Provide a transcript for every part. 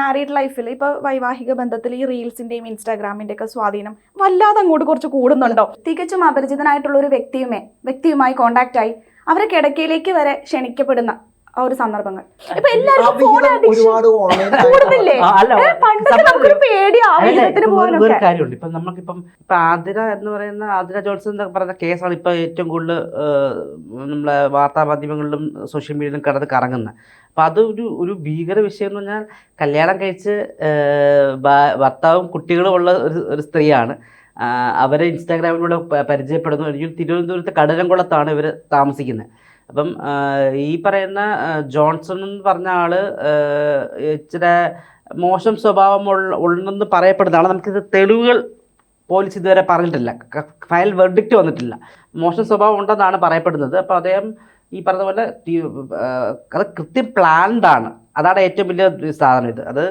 Married ലൈഫിൽ ഇപ്പൊ വൈവാഹിക ബന്ധത്തിൽ ഈ റീൽസിന്റെയും ഇൻസ്റ്റാഗ്രാമിന്റെ ഒക്കെ സ്വാധീനം വല്ലാതെ അങ്ങോട്ട് കുറച്ച് കൂടുന്നുണ്ടോ? തികച്ചും അപരിചിതനായിട്ടുള്ള ഒരു വ്യക്തിയുമേ വ്യക്തിയുമായി കോണ്ടാക്ട് ആയി അവരെ കിടക്കയിലേക്ക് വരെ ക്ഷണിക്കപ്പെടുന്ന ആ ഒരു സന്ദർഭങ്ങൾ. ഇപ്പൊ എല്ലാവരും കാര്യമുണ്ട്. ഇപ്പം നമുക്കിപ്പം ഇപ്പൊ ആതിര എന്ന് പറയുന്ന ആതിര ജോൺസൺ എന്ന് പറയുന്ന കേസാണ് ഇപ്പൊ ഏറ്റവും കൂടുതൽ നമ്മളെ വാർത്താ മാധ്യമങ്ങളിലും സോഷ്യൽ മീഡിയയിലും കിടന്ന് കറങ്ങുന്നത്. അപ്പം അത് ഒരു ഭീകര വിഷയം എന്ന് പറഞ്ഞാൽ കല്യാണം കഴിച്ച് ഭർത്താവും കുട്ടികളും ഉള്ള ഒരു ഒരു സ്ത്രീയാണ്. അവരെ ഇൻസ്റ്റാഗ്രാമിലൂടെ പരിചയപ്പെടുന്നു. എനിക്ക് തിരുവനന്തപുരത്ത് കടലംകുളത്താണ് ഇവർ താമസിക്കുന്നത് അപ്പം ഈ പറയുന്ന ജോൺസൺ എന്ന് പറഞ്ഞ ആൾ ഇച്ചിരി മോശം സ്വഭാവം ഉള്ള ഉണ്ടെന്ന് പറയപ്പെടുന്ന നമുക്കിത് തെളിവുകൾ പോലീസ് ഇതുവരെ പറഞ്ഞിട്ടില്ല. ഫയൽ വെർഡിക്റ്റ് വന്നിട്ടില്ല. മോശം സ്വഭാവം ഉണ്ടെന്നാണ് പറയപ്പെടുന്നത്. അപ്പോൾ അദ്ദേഹം ഈ പറഞ്ഞ പോലെ അത് കൃത്യം പ്ലാൻഡ് ആണ്. അതാണ് ഏറ്റവും വലിയ സാധനം ഇത്. അത്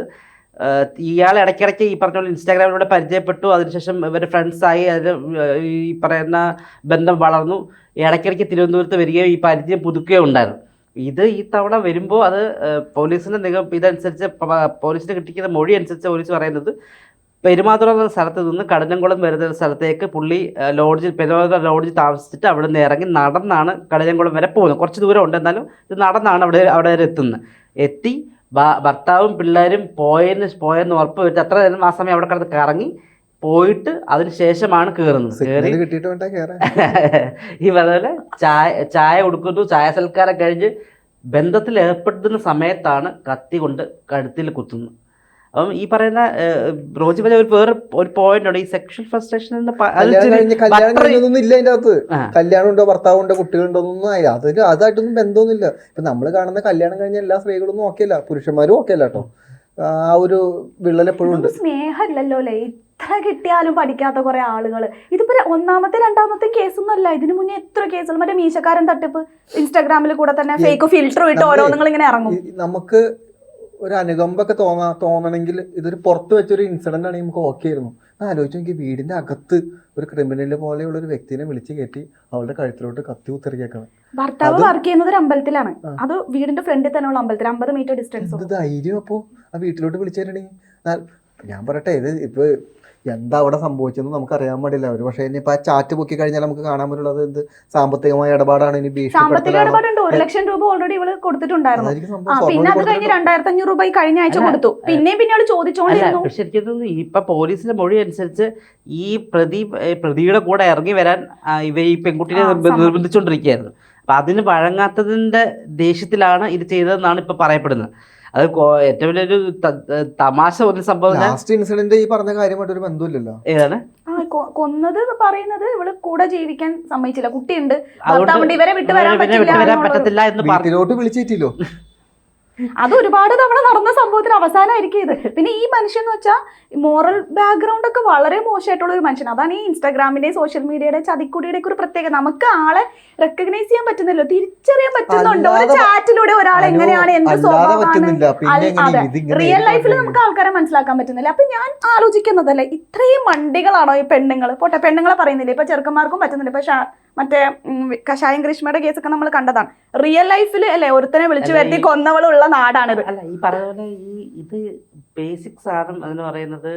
ഇയാൾ ഇടയ്ക്കിടയ്ക്ക് ഈ പറഞ്ഞ പോലെ ഇൻസ്റ്റാഗ്രാമിലൂടെ പരിചയപ്പെട്ടു. അതിനുശേഷം ഇവർ ഫ്രണ്ട്സായി അതിൽ ഈ പറയുന്ന ബന്ധം വളർന്നു. ഇടയ്ക്കിടയ്ക്ക് തിരുവനന്തപുരത്ത് വരികയും ഈ പരിചയം പുതുക്കുകയും ഉണ്ടായിരുന്നു. ഇത് ഈ തവണ വരുമ്പോൾ അത് പോലീസിന്റെ നിഗം ഇതനുസരിച്ച് പോലീസിന് കിട്ടിക്കുന്ന മൊഴി അനുസരിച്ച് പോലീസ് പറയുന്നത് പെരുമാതുറ എന്ന സ്ഥലത്ത് നിന്ന് കടലംകുളം വരുന്ന സ്ഥലത്തേക്ക് പുള്ളി ലോഡ്ജിൽ പെരുമാതുറ ലോഡ്ജിൽ താമസിച്ചിട്ട് അവിടെ നിന്ന് ഇറങ്ങി നടന്നാണ് കടലംകുളം വരെ പോകുന്നത്. കുറച്ച് ദൂരം ഉണ്ട് എന്നാലും ഇത് നടന്നാണ് അവിടെ അവിടെ വരെ എത്തുന്നത്. എത്തി ഭർത്താവും പിള്ളേരും പോയെന്ന് പോയെന്ന് ഉറപ്പ് വരുത്തി അത്ര നേരം ആ സമയം അവിടെ കിടന്ന് കറങ്ങി പോയിട്ട് അതിന് ശേഷമാണ് കയറുന്നത്. കയറി ഈ പറഞ്ഞ ചായ ചായ കൊടുക്കുന്നു ചായ സൽക്കാരം കഴിഞ്ഞ് ബന്ധത്തിൽ ഏർപ്പെടുന്ന സമയത്താണ് കത്തി കൊണ്ട് കഴുത്തിൽ കുത്തുന്നത്. അപ്പം ഈ പറയുന്ന റോജി പറഞ്ഞ ഒരു വേറെ ഒരു പോയിന്റ് ഉണ്ട്. ഈ സെക്ഷൽ ഫ്രസ്ട്രേഷൻ കല്യാണം ഉണ്ടോ ഭർത്താവ് ഉണ്ടോ കുട്ടികളുണ്ടോ ഒന്നും ആയില്ല. അതിന് അതായിട്ടൊന്നും ബന്ധമൊന്നുമില്ല. ഇപ്പൊ നമ്മൾ കാണുന്ന കല്യാണം കഴിഞ്ഞ എല്ലാ സ്ത്രീകളൊന്നും ഓക്കെയല്ല. പുരുഷന്മാരും ഓക്കെയല്ല കേട്ടോ. ആ ഒരു വിള്ളൽ എപ്പോഴും ഉണ്ട്. സ്നേഹമല്ലല്ലോ ഇത്ര കിട്ടിയാലും പഠിക്കാത്ത കുറെ ആളുകൾ ഇതിപ്പോ ഒന്നാമത്തെ രണ്ടാമത്തെ കേസൊന്നും അല്ല ഇതിനു മുന്നേ എത്ര കേസുകൾ മറ്റേ മീശക്കാരൻ തട്ടിപ്പ്. ഇൻസ്റ്റാഗ്രാമിൽ കൂടെ തന്നെ ഫേക്ക് ഫിൽറ്റർ ഇട്ട് ഓരോന്നിങ്ങനെ ഇങ്ങനെ ഇറങ്ങും. നമുക്ക് ഒരു അനുകമ്പൊക്കെ തോന്നാ തോന്നണമെങ്കിൽ ഇതൊരു പുറത്ത് വെച്ചൊരു ഇൻസിഡന്റ് ആണെങ്കിൽ നമുക്ക് ഓക്കെ ആയിരുന്നു. ഞാൻ ആലോചിച്ചു നോക്കി വീടിന്റെ അകത്ത് ഒരു ക്രിമിനൽ പോലെയുള്ള ഒരു വ്യക്തിനെ വിളിച്ച് കയറ്റി അവളുടെ കഴുത്തിലോട്ട് കത്തി കുത്തിറക്കിയേക്കണം ഭർത്താവ് വർക്ക് ചെയ്യുന്നത് ഒരു അമ്പലത്തിലാണ്. അത് വീടിന്റെ ഫ്രണ്ടിൽ തന്നെ ഉള്ള അമ്പലത്തിൽ അമ്പത് മീറ്റർ ഡിസ്റ്റൻസ് ധൈര്യം അപ്പോ? ആ വീട്ടിലോട്ട് വിളിച്ചിട്ടുണ്ടെങ്കിൽ ഞാൻ പറയട്ടെ ഇത് ഇപ്പൊ എന്താ അവിടെ സംഭവിച്ചെന്ന് നമുക്ക് അറിയാൻ പാടില്ല. ഒരു പക്ഷേ ഇനിയിപ്പോ ആ ചാറ്റ് പൊക്കി കഴിഞ്ഞാൽ നമുക്ക് കാണാൻ പറ്റുള്ളത് എന്ത് സാമ്പത്തികമായ ഇടപാടാണ് ഇനി സാമ്പത്തിക ഇടപാടുണ്ട്. ഒരു ലക്ഷം രൂപ ഓൾറെഡി ഇവൾ കൊടുത്തിട്ടുണ്ടായിരുന്നു. പിന്നെ അത് കഴിഞ്ഞ് രണ്ടായിരത്തി അഞ്ഞൂറ് രൂപ കഴിഞ്ഞ ആഴ്ച കൊടുത്തു. പിന്നെയും പിന്നെ അവൾ ചോദിച്ചോണ്ടിരുന്നു ശരിക്കും ഇപ്പൊ പോലീസിന്റെ മൊഴി അനുസരിച്ച് ഈ പ്രതി പ്രതിയുടെ കൂടെ ഇറങ്ങി വരാൻ ഇവ ഈ പെൺകുട്ടിയെ നിർബന്ധിച്ചുകൊണ്ടിരിക്കുകയായിരുന്നു അപ്പൊ അതിന് വഴങ്ങാത്തതിന്റെ ദേഷ്യത്തിലാണ് ഇത് ചെയ്തതെന്നാണ് ഇപ്പൊ പറയപ്പെടുന്നത്. അത് ഏറ്റവും വലിയൊരു തമാശ പോലെ സംഭവം ലാസ്റ്റ് ഇൻസിഡന്റ് ഈ പറഞ്ഞ കാര്യമായിട്ട് ഒരു ബന്ധമില്ലല്ലോ ഏതാണ്? കൊന്നത് പറയുന്നത് ഇവൾ കൂടെ ജീവിക്കാൻ സമ്മതിച്ചില്ല. കുട്ടിയുണ്ട്. ഇവരെ വിട്ടു വരാൻ ഇവരെ പറ്റില്ല എന്ന് പറഞ്ഞിട്ടില്ലോ അത് ഒരുപാട് തവണ നടന്ന സംഭവത്തിന് അവസാനമായിരിക്കും ഇത്. പിന്നെ ഈ മനുഷ്യൻ എന്ന് വെച്ചാൽ മോറൽ ബാക്ക്ഗ്രൗണ്ട് ഒക്കെ വളരെ മോശമായിട്ടുള്ള ഒരു മനുഷ്യൻ. അതാണ് ഈ ഇൻസ്റ്റാഗ്രാമിന്റെ സോഷ്യൽ മീഡിയയുടെ ചതിക്കുടിയുടെ ഒക്കെ ഒരു പ്രത്യേകത. നമുക്ക് ആളെ റെക്കഗ്നൈസ് ചെയ്യാൻ പറ്റുന്നില്ല തിരിച്ചറിയാൻ പറ്റുന്നുണ്ടോ? ഒരു ചാറ്റിലൂടെ ഒരാൾ എങ്ങനെയാണ്? എന്ത് സ്വഭാവമാണ്? റിയൽ ലൈഫിൽ നമുക്ക് ആൾക്കാരെ മനസ്സിലാക്കാൻ പറ്റുന്നില്ല. അപ്പൊ ഞാൻ ആലോചിക്കുന്നതല്ലേ ഇത്രയും മണ്ടികളാണോ ഈ പെണ്ണുങ്ങൾ പോട്ടെ പെണ്ണുങ്ങളെ പറയുന്നില്ല? ഇപ്പൊ ചെറുക്കന്മാർക്കും പറ്റുന്നില്ല. ഇപ്പൊ മറ്റേ കഷായം ഗ്രീഷ്മയുടെ കേസൊക്കെ നമ്മൾ കണ്ടതാണ്. റിയൽ ലൈഫിൽ അല്ലേ ഒരുത്തനെ വിളിച്ചു വരുത്തി കൊന്നവളുള്ള നാടാണിത്. അല്ല ഈ പറഞ്ഞ പോലെ ഈ ഇത് ബേസിക് സാധനം എന്ന് പറയുന്നത്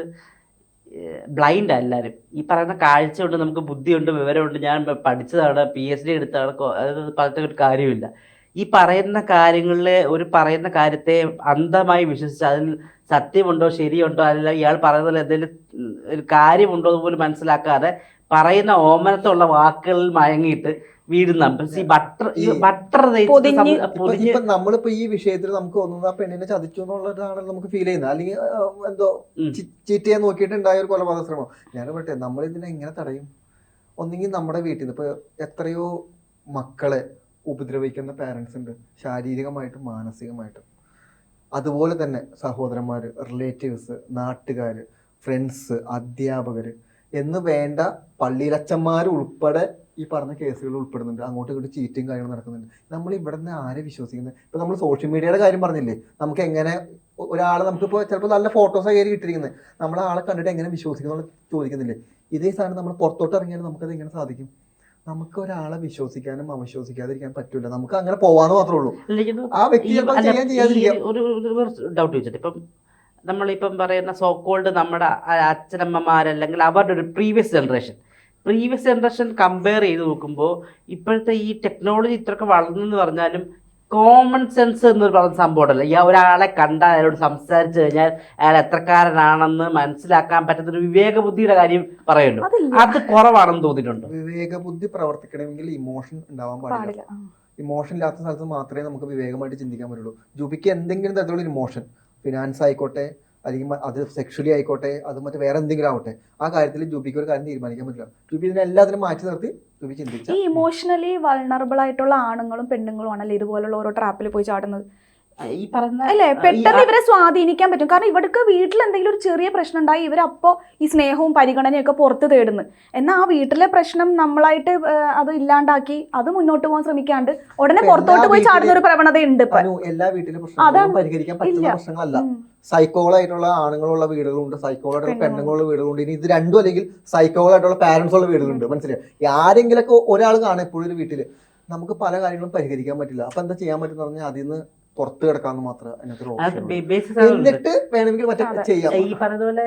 ബ്ലൈൻഡ് എല്ലാവരും ഈ പറയുന്ന കാഴ്ചയുണ്ട് നമുക്ക് ബുദ്ധിയുണ്ട് വിവരമുണ്ട്. ഞാൻ പഠിച്ചതാണ് പി എച്ച് ഡി എടുത്താണ് അതായത് പറഞ്ഞ ഒരു കാര്യമില്ല. ഈ പറയുന്ന കാര്യങ്ങളിൽ ഒരു പറയുന്ന കാര്യത്തെ അന്ധമായി വിശ്വസിച്ച് അതിൽ സത്യമുണ്ടോ ശരിയുണ്ടോ അല്ല ഇയാൾ പറയുന്നതിൽ എന്തെങ്കിലും ഒരു കാര്യമുണ്ടോ എന്ന് പോലും മനസ്സിലാക്കാതെ പറയുന്ന ഓമനത്തുള്ള വാക്കുകളിൽ മയങ്ങിയിട്ട് ബട്ടർ ബട്ടർ ഇപ്പൊ നമ്മളിപ്പോ ഈ വിഷയത്തിൽ നമുക്ക് തോന്നുന്നത് ആ പെണ്ണിനെ ചതിച്ചു എന്നുള്ളതാണ് നമുക്ക് ഫീൽ ചെയ്യുന്നത്. അല്ലെങ്കിൽ എന്തോ ഉം. ചീറ്റ് ചെയ്യാൻ നോക്കിയിട്ടുണ്ടായ ഒരു കൊലപാതക ശ്രമം ഞാൻ പറയട്ടെ നമ്മൾ ഇതിനെ എങ്ങനെ തടയും? ഒന്നെങ്കിൽ നമ്മുടെ വീട്ടിൽ നിന്ന് ഇപ്പൊ എത്രയോ മക്കളെ ഉപദ്രവിക്കുന്ന പാരൻസ് ഉണ്ട്. ശാരീരികമായിട്ടും മാനസികമായിട്ടും. അതുപോലെ തന്നെ സഹോദരന്മാർ റിലേറ്റീവ്സ് നാട്ടുകാര് ഫ്രണ്ട്സ് അധ്യാപകർ എന്ന് വേണ്ട പള്ളിയിലച്ചന്മാർ ഉൾപ്പെടെ ഈ പറഞ്ഞ കേസുകൾ ഉൾപ്പെടുന്നുണ്ട്. അങ്ങോട്ടും ഇങ്ങോട്ടും ചീറ്റും കാര്യങ്ങൾ നടക്കുന്നുണ്ട്. നമ്മൾ ഇവിടെ നിന്ന് ആരെ വിശ്വസിക്കുന്നത്? ഇപ്പൊ നമ്മൾ സോഷ്യൽ മീഡിയയുടെ കാര്യം പറഞ്ഞില്ലേ? നമുക്ക് എങ്ങനെ ഒരാളെ നമുക്കിപ്പോൾ ചിലപ്പോൾ നല്ല ഫോട്ടോസ് കയറി കിട്ടിയിരിക്കുന്നത്. നമ്മളെ ആളെ കണ്ടിട്ട് എങ്ങനെ വിശ്വസിക്കുന്നു ചോദിക്കുന്നില്ലേ? ഇതേ സാധനം നമ്മൾ പുറത്തോട്ട് ഇറങ്ങിയാൽ നമുക്കത് എങ്ങനെ സാധിക്കും? നമുക്ക് ഒരാളെ വിശ്വസിക്കാനും അവിശ്വസിക്കാതിരിക്കാൻ പറ്റില്ല നമുക്ക് അങ്ങനെ പോവാന്ന് മാത്രമേ ഉള്ളൂ. ആ വ്യക്തി ചിലപ്പോൾ ചെയ്യാൻ ചെയ്യാതിരിക്കാം. ഒരു ഡൗട്ട് ചോദിച്ചിട്ട് ഇപ്പം നമ്മളിപ്പം പറയുന്ന സോ കോൾഡ് നമ്മുടെ അച്ഛനമ്മമാർ അച്ഛനമ്മമാരല്ലെങ്കിൽ അവരുടെ ഒരു previous generation previous generation compare ചെയ്ത് നോക്കുമ്പോൾ ഇപ്പോഴത്തെ ഈ ടെക്നോളജി ഇത്രയൊക്കെ വളർന്നെന്ന് പറഞ്ഞാലും കോമൺ സെൻസ് എന്നൊരു പറഞ്ഞ സംഭവം ഉണ്ടല്ലോ ഈ ഒരാളെ കണ്ടാൽ അയാളോട് സംസാരിച്ചു കഴിഞ്ഞാൽ അയാൾ എത്രക്കാരനാണെന്ന് മനസ്സിലാക്കാൻ പറ്റുന്ന ഒരു വിവേക ബുദ്ധിയുടെ കാര്യം പറയുന്നു അത് കുറവാണെന്ന് തോന്നിയിട്ടുണ്ട്. വിവേക ബുദ്ധി പ്രവർത്തിക്കണമെങ്കിൽ ഇമോഷൻ ഉണ്ടാവാൻ പാടില്ല. പാടില്ല. ഇമോഷൻ ഇല്ലാത്ത സ്ഥലത്ത് മാത്രമേ നമുക്ക് വിവേകമായിട്ട് ചിന്തിക്കാൻ പറ്റുള്ളൂ. ജൂബിക്ക് എന്തെങ്കിലും തരത്തിലുള്ള ഇമോഷൻ ഫിനാൻസ് ആയിക്കോട്ടെ അല്ലെങ്കിൽ അത് സെക്ഷലി ആയിക്കോട്ടെ അത് മറ്റേ വേറെ എന്തെങ്കിലും ആവട്ടെ ആ കാര്യത്തിൽ ജൂബിക്ക് ഒരു കാര്യം തീരുമാനിക്കാൻ പറ്റില്ല. ജൂബി ഇതിനെ എല്ലാത്തിനും മാറ്റി നിർത്തി ജൂബി ചിന്തിച്ചു. ഈ ഇമോഷണലി വൾണറബിൾ ആയിട്ടുള്ള ആണുങ്ങളും പെണ്ണുങ്ങളും ആണല്ലേ ഇതുപോലുള്ള ഓരോ ട്രാപ്പിൽ പോയി ചാടുന്നത്? ഈ പറഞ്ഞ അല്ലേ? പെട്ടെന്ന് ഇവരെ സ്വാധീനിക്കാൻ പറ്റും. കാരണം ഇവർക്ക് വീട്ടിൽ എന്തെങ്കിലും ഒരു ചെറിയ പ്രശ്നം ഉണ്ടായി ഇവരപ്പോ ഈ സ്നേഹവും പരിഗണനയും ഒക്കെ പുറത്ത് തേടുന്നു. എന്നാൽ ആ വീട്ടിലെ പ്രശ്നം നമ്മളായിട്ട് അത് ഇല്ലാണ്ടാക്കി അത് മുന്നോട്ട് പോകാൻ ശ്രമിക്കാണ്ട് ഉടനെ പുറത്തോട്ട് പോയി ചാടുന്ന ഒരു പ്രവണത ഉണ്ട് ഇപ്പൊ എല്ലാ വീട്ടിലെ പ്രശ്നങ്ങളും പരിഹരിക്കാൻ പറ്റുന്ന പ്രശ്നങ്ങളല്ല. സൈക്കോളായിട്ടുള്ള ആണുങ്ങളുള്ള വീടുകളുണ്ട് സൈക്കോളായിട്ടുള്ള. പെണ്ണുങ്ങളുള്ള വീടുകളുണ്ട്. ഇനി ഇത് രണ്ടും അല്ലെങ്കിൽ സൈക്കോളായിട്ടുള്ള പാരന്റ്സ് ഉള്ള വീടുകളുണ്ട് മനസ്സിലായി? ആരെങ്കിലൊക്കെ ഒരാൾ കാണും എപ്പോഴും ഒരു വീട്ടിൽ. നമുക്ക് പല കാര്യങ്ങളും പരിഹരിക്കാൻ പറ്റില്ല. അപ്പൊ എന്താ ചെയ്യാൻ പറ്റുന്ന പറഞ്ഞാൽ അതിൽ നിന്ന് പുറത്ത് കിടക്കാന്ന് മാത്രമേ അതിനകത്ത് എന്നിട്ട് വേണമെങ്കിൽ മറ്റേ ചെയ്യാം. ഈ പറഞ്ഞതുപോലെ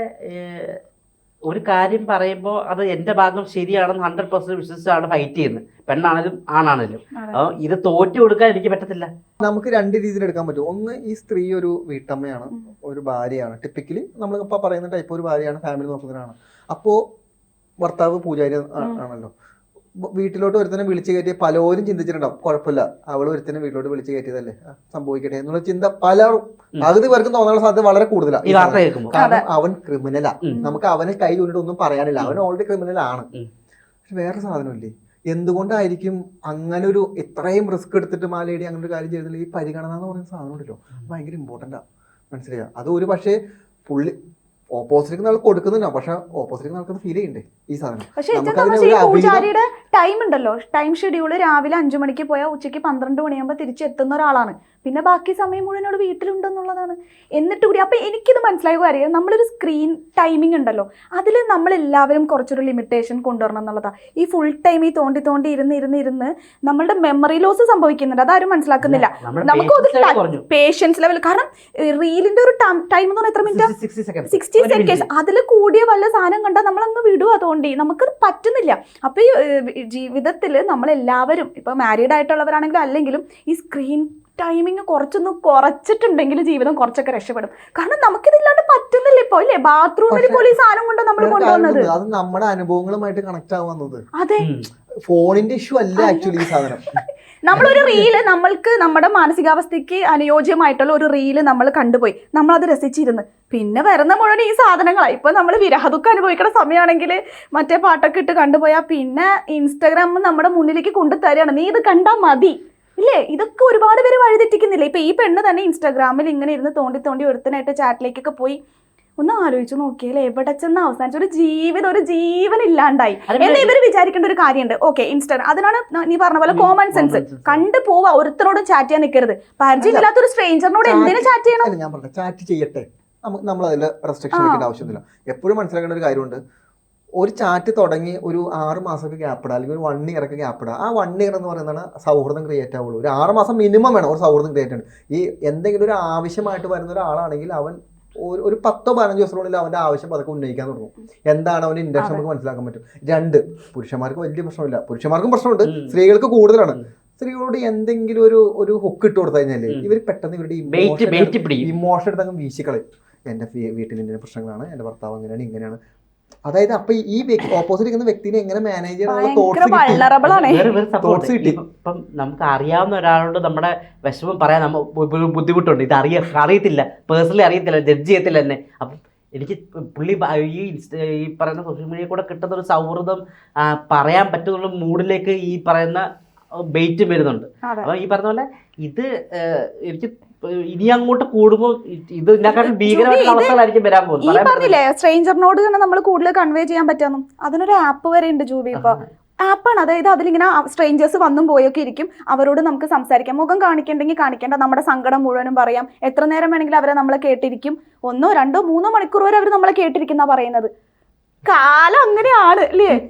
ഒരു കാര്യം പറയുമ്പോൾ അത് എന്റെ ഭാഗം ശരിയാണെന്ന് ഹൺഡ്രഡ് പെർസെന്റ് വിശ്വസിച്ചാണ് ഫൈറ്റ് ചെയ്യുന്നത്. പെണ്ണാണെങ്കിലും ആണാണെങ്കിലും. അപ്പൊ അപ്പോൾ ഇത് തോറ്റു കൊടുക്കാൻ എനിക്ക് പറ്റത്തില്ല. നമുക്ക് രണ്ട് രീതിയിൽ എടുക്കാൻ പറ്റും. ഒന്ന് ഈ സ്ത്രീ ഒരു വീട്ടമ്മയാണ് ഒരു ഭാര്യയാണ്. ടിപ്പിക്കലി നമ്മൾ ഇപ്പൊ പറയുന്ന ടൈപ്പ് ഒരു ഭാര്യയാണ് ഫാമിലി നോക്കുന്നവരാണ്. അപ്പോ ഭർത്താവ് പൂജാരി ആണല്ലോ. വീട്ടിലോട്ട് ഒരുത്തനെ വിളിച്ചു കയറ്റിയ പലരും ചിന്തിച്ചിട്ടുണ്ടാവും. കുഴപ്പമില്ല. അവൾ ഒരുത്തനെ വീട്ടിലോട്ട് വിളിച്ചു കയറ്റിയതല്ലേ? സംഭവിക്കട്ടെ എന്നുള്ള ചിന്ത പലരും. പകുതി പേർക്കും തോന്നാനുള്ള സാധ്യത വളരെ കൂടുതലാണ് കാരണം അവൻ ക്രിമിനലാ. നമുക്ക് അവനെ കൈ ചൂണ്ടിട്ട് ഒന്നും പറയാനില്ല. അവൻ ഓൾറെഡി ക്രിമിനൽ ആണ് വേറെ സാധനമില്ലേ? എന്തുകൊണ്ടായിരിക്കും അങ്ങനെ ഒരു ഇത്രയും റിസ്ക് എടുത്തിട്ട് മാലേടി അങ്ങനെ ഒരു കാര്യം ചെയ്തില്ല ഈ പരിഗണന എന്ന് പറയുന്ന സാധനം ഉണ്ടല്ലോ. ഭയങ്കര ഇമ്പോർട്ടന്റ് ആ. മനസ്സിലായോ? അത് ഒരു പക്ഷേ പുള്ളി ഓപ്പോസിറ്റ് ആൾ കൊടുക്കുന്നില്ല പക്ഷെ ഓപ്പോസിറ്റ് ആൾക്ക് ഫീൽ ചെയ്യണ്ടേ ഈ സാധനം? പക്ഷേ പൂജാരിയുടെ ടൈം ഉണ്ടല്ലോ. ടൈം ഷെഡ്യൂൾ രാവിലെ അഞ്ചു മണിക്ക് പോയാൽ ഉച്ചയ്ക്ക് പന്ത്രണ്ട് മണിയാകുമ്പോൾ തിരിച്ചെത്തുന്ന ഒരാളാണ്. പിന്നെ ബാക്കി സമയം മുഴുവൻ അവിടെ വീട്ടിലുണ്ടെന്നുള്ളതാണ്. എന്നിട്ട് കൂടി അപ്പം എനിക്കിത് മനസ്സിലായ കാര്യം നമ്മളൊരു സ്ക്രീൻ ടൈമിംഗ് ഉണ്ടല്ലോ. അതിൽ നമ്മളെല്ലാവരും കുറച്ചൊരു ലിമിറ്റേഷൻ കൊണ്ടുവരണം എന്നുള്ളതാണ് ഈ ഫുൾ ടൈം ഈ തോണ്ടി തോണ്ടി ഇരുന്ന് ഇരുന്ന് ഇരുന്ന് നമ്മളുടെ മെമ്മറി ലോസ് സംഭവിക്കുന്നുണ്ട്. അതാരും മനസ്സിലാക്കുന്നില്ല. നമുക്ക് ഒരു പേഷ്യൻസ് ലെവൽ കാരണം റീലിന്റെ ഒരു ടൈം എന്ന് പറഞ്ഞാൽ എത്ര minute sixty second sixty seconds അതിൽ കൂടിയ വല്ല സാധനം കണ്ടാൽ നമ്മൾ അങ്ങ് വിടും അതുകൊണ്ട് നമുക്ക് പറ്റുന്നില്ല. അപ്പൊ ഈ ജീവിതത്തിൽ നമ്മളെല്ലാവരും ഇപ്പൊ മാരീഡ് ആയിട്ടുള്ളവരാണെങ്കിലും അല്ലെങ്കിലും ഈ സ്ക്രീൻ ടൈമിങ് കുറച്ചൊന്ന് കുറച്ചിട്ടുണ്ടെങ്കിൽ ജീവിതം കുറച്ചൊക്കെ രക്ഷപ്പെടും. കാരണം നമുക്കിതില്ലാണ്ട് പറ്റുന്നില്ല ഇപ്പൊ അല്ലേ ബാത്റൂമിൽ പോലും സാധനം കൊണ്ട് നമ്മൾ കൊണ്ടുവന്നത്? അത് നമ്മുടെ അനുഭവങ്ങളുമായിട്ട് കണക്ട് ആവുന്നത് അതെ. ഫോണിന്റെ ഇഷ്യൂ അല്ല ആക്ച്വലി ഈ സാധനം. നമ്മളൊരു റീൽ നമ്മൾക്ക് നമ്മുടെ മാനസികാവസ്ഥയ്ക്ക് അനുയോജ്യമായിട്ടുള്ള ഒരു റീൽ നമ്മൾ കണ്ടുപോയി. നമ്മൾ അത് രസിച്ചിരുന്ന്. പിന്നെ വരുന്ന മുഴുവൻ ഈ സാധനങ്ങളാണ് ഇപ്പൊ നമ്മൾ വിരഹദുഃഖം അനുഭവിക്കുന്ന സമയമാണെങ്കിൽ മറ്റേ പാട്ടൊക്കെ ഇട്ട് കണ്ടുപോയാൽ പിന്നെ ഇൻസ്റ്റാഗ്രാം നമ്മുടെ മുന്നിലേക്ക് കൊണ്ടു തരികയാണ് നീ ഇത് കണ്ടാൽ മതി. ഇല്ലേ? ഇതൊക്കെ ഒരുപാട് പേര് വഴിതെറ്റിക്കുന്നില്ലേ? ഇപ്പൊ ഈ പെണ്ണ് തന്നെ ഇൻസ്റ്റാഗ്രാമിൽ ഇങ്ങനെ ഇരുന്ന് തോണ്ടി തോണ്ടി ഒരുത്തനായിട്ട് ചാറ്റിലേക്കൊക്കെ പോയി ഒന്ന് ആലോചിച്ചു നോക്കിയല്ലേ? എവിടെ ചെന്ന് അവസാനിച്ച ഒരു ജീവിതം ഒരു ജീവൻ ഇല്ലാണ്ടായി. എന്ന് ഇവർ വിചാരിക്കേണ്ട ഒരു കാര്യമുണ്ട്. ഓക്കെ ഇൻസ്റ്റാഗ്രാം അതിനാണ് നീ പറഞ്ഞ പോലെ കോമൺ സെൻസ്. കണ്ടു പോവാ ഒരുത്തനോട് ചാറ്റ് ചെയ്യാൻ നിൽക്കരുത് പരിചയമില്ലാത്ത ഒരു സ്ട്രേഞ്ചറിനോട് എന്തിനു ചാറ്റ് ചെയ്യണം? ഞാൻ പറഞ്ഞ ചാറ്റ് ചെയ്യട്ടെ. നമുക്ക് നമ്മൾ അതിൽ റെസ്ട്രിക്ഷൻ ആവശ്യമില്ല വെക്കേണ്ട ആവശ്യമൊന്നുമില്ല. എപ്പോഴും മനസ്സിലാക്കേണ്ട ഒരു കാര്യമുണ്ട്. ഒരു ചാറ്റ് തുടങ്ങി ഒരു ആറ് മാസമൊക്കെ ഗ്യാപ്പ് ഇടുക അല്ലെങ്കിൽ ഒരു വൺ ഇയർ ഒക്കെ ഗ്യാപ്പ് ഇടുക ആ വൺ ഇയർ എന്ന് പറയുന്നതാണ് സൗഹൃദം ക്രിയേറ്റ് ആവുള്ളൂ. ഒരു ആറ് മാസം മിനിമം വേണം ഒരു സൗഹൃദം ക്രിയേറ്റ് ആണ് ഈ എന്തെങ്കിലും ഒരു ആവശ്യമായിട്ട് വരുന്ന ഒരാളാണെങ്കിൽ അവൻ ഒരു ഒരു പത്തോ പതിനഞ്ച് ദിവസത്തിനുള്ളിൽ അവന്റെ ആവശ്യം അതൊക്കെ ഉന്നയിക്കാൻ തുടങ്ങും. എന്താണ് അവന്റെ ഇൻഡക്ഷൻ നമുക്ക് മനസ്സിലാക്കാൻ പറ്റും. രണ്ട് പുരുഷന്മാർക്ക് വലിയ പ്രശ്നമില്ല. പുരുഷന്മാർക്കും പ്രശ്നമുണ്ട്. സ്ത്രീകൾക്ക് കൂടുതലാണ്. സ്ത്രീകളോട് എന്തെങ്കിലും ഒരു ഒരു ഹുക്ക് ഇട്ട് കൊടുത്തു കഴിഞ്ഞാൽ ഇവർ പെട്ടെന്ന് ഇവരുടെ ഇമോഷൻ എടുത്ത് അങ്ങ് വീശിക്കളയും. എന്റെ വീട്ടിൽ ഇങ്ങനെ പ്രശ്നങ്ങളാണ്. എന്റെ ഭർത്താവ് അങ്ങനെയാണ് ഇങ്ങനെയാണ്. അതായത് അപ്പൊ ഈ ഓപ്പോസിറ്റ് നിൽക്കുന്ന വ്യക്തിനെ എങ്ങനെ മാനേജ് ചെയ്യണം കിട്ടി. ഇപ്പം നമുക്ക് അറിയാവുന്ന ഒരാളോട് നമ്മുടെ വിഷമം പറയാൻ നമ്മ ബു- ബു- ബുദ്ധിമുട്ടുണ്ട്. ഇത് അറിയ അറിയത്തില്ല. പേഴ്സണലി അറിയത്തില്ല. ജഡ്ജ് ചെയ്യത്തില്ല എന്നെ. അപ്പം എനിക്ക് പുള്ളി ഈ ഇൻസ്റ്റ- ഈ പറയുന്ന സോഷ്യൽ മീഡിയ കൂടെ കിട്ടുന്ന ഒരു സൗഹൃദം പറയാൻ പറ്റുന്ന മൂഡിലേക്ക് ഈ പറയുന്ന ബെയ്റ്റ് വരുന്നുണ്ട്. അപ്പൊ ഈ പറഞ്ഞ പോലെ ഇത് എനിക്ക് ഇനി അങ്ങോട്ട് കൂടുമ്പോൾ ഇത് ഇതിനെക്കാട്ടും ഭീകരമായിട്ടുള്ള അവസ്ഥകളായിരിക്കും വരാൻ പോകുന്നത്. ഈ പറഞ്ഞില്ലേ സ്ട്രേഞ്ചറിനോട് തന്നെ നമ്മൾ കൂടുതൽ കൺവേ ചെയ്യാൻ പറ്റാന്നും അതിനൊരു ആപ്പ് വരെ ഉണ്ട് ജൂബി ഇപ്പൊ. ആപ്പാണ് അതായത് അതിലിങ്ങനെ സ്ട്രേഞ്ചേഴ്സ് വന്നും പോയൊക്കെ ഇരിക്കും. അവരോട് നമുക്ക് സംസാരിക്കാം. മുഖം കാണിക്കണ്ടെങ്കിൽ കാണിക്കേണ്ട. നമ്മുടെ സങ്കടം മുഴുവനും പറയാം. എത്ര നേരം വേണമെങ്കിലും അവരെ നമ്മളെ കേട്ടിരിക്കും. ഒന്നോ രണ്ടോ മൂന്നോ മണിക്കൂർ വരെ അവർ നമ്മളെ കേട്ടിരിക്കുന്ന പറയുന്നത്. കാലം അങ്ങനെയാണ് അല്ലേ?